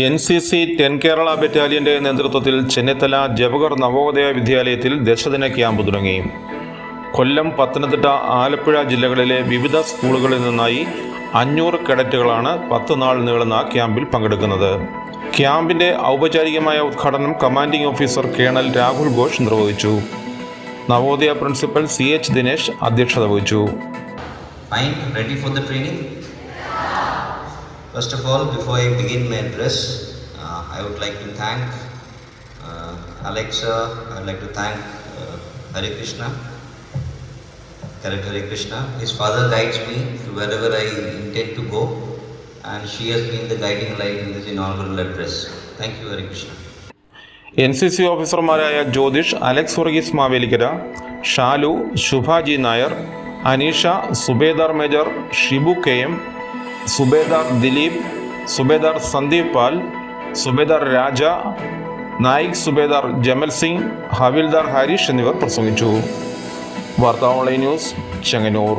N C C ten Kerala ബറ്റാലിയന്റെ നേതൃത്വത്തിൽ ചെന്നിത്തല ജവഹർ നവോദയ വിദ്യാലയത്തിൽ ദശദിന camp തുടങ്ങി. കൊല്ലം പത്തനംതിട്ട ആലപ്പുഴ ജില്ലകളിലെ വിവിധ സ്കൂളുകളിൽ നിന്നായി അഞ്ഞൂറ് കേഡറ്റുകളാണ് പത്ത് നാൾ നീളുന്ന ക്യാമ്പിൽ പങ്കെടുക്കുന്നത്. ക്യാമ്പിന്റെ ഔപചാരികമായ ഉദ്ഘാടനം commanding officer colonel Rahul Ghosh നിർവഹിച്ചു. Navodaya principal C H Dinesh അധ്യക്ഷത വഹിച്ചു. First of all, before I begin my address, uh, I would like to thank uh, Alexa, I would like to thank uh, Hare Krishna, Correct Hare Krishna. His father guides me to wherever I intend to go, and she has been the guiding light in this inaugural address. Thank you, Hare Krishna. N C C ഓഫീസർമാരായ Jyothish Alex Varghese Mavelikkara Shalu Shubhaji Nair Aneesha subedar major Shibu K M subedar Dileep subedar Sandeep Pal subedar Raja Naik Subedar Jamal Singh ഹവിൽദാർ ഹാരിഷ് എന്നിവർ പ്രസംഗിച്ചു. വാർത്താ online news Chengannur.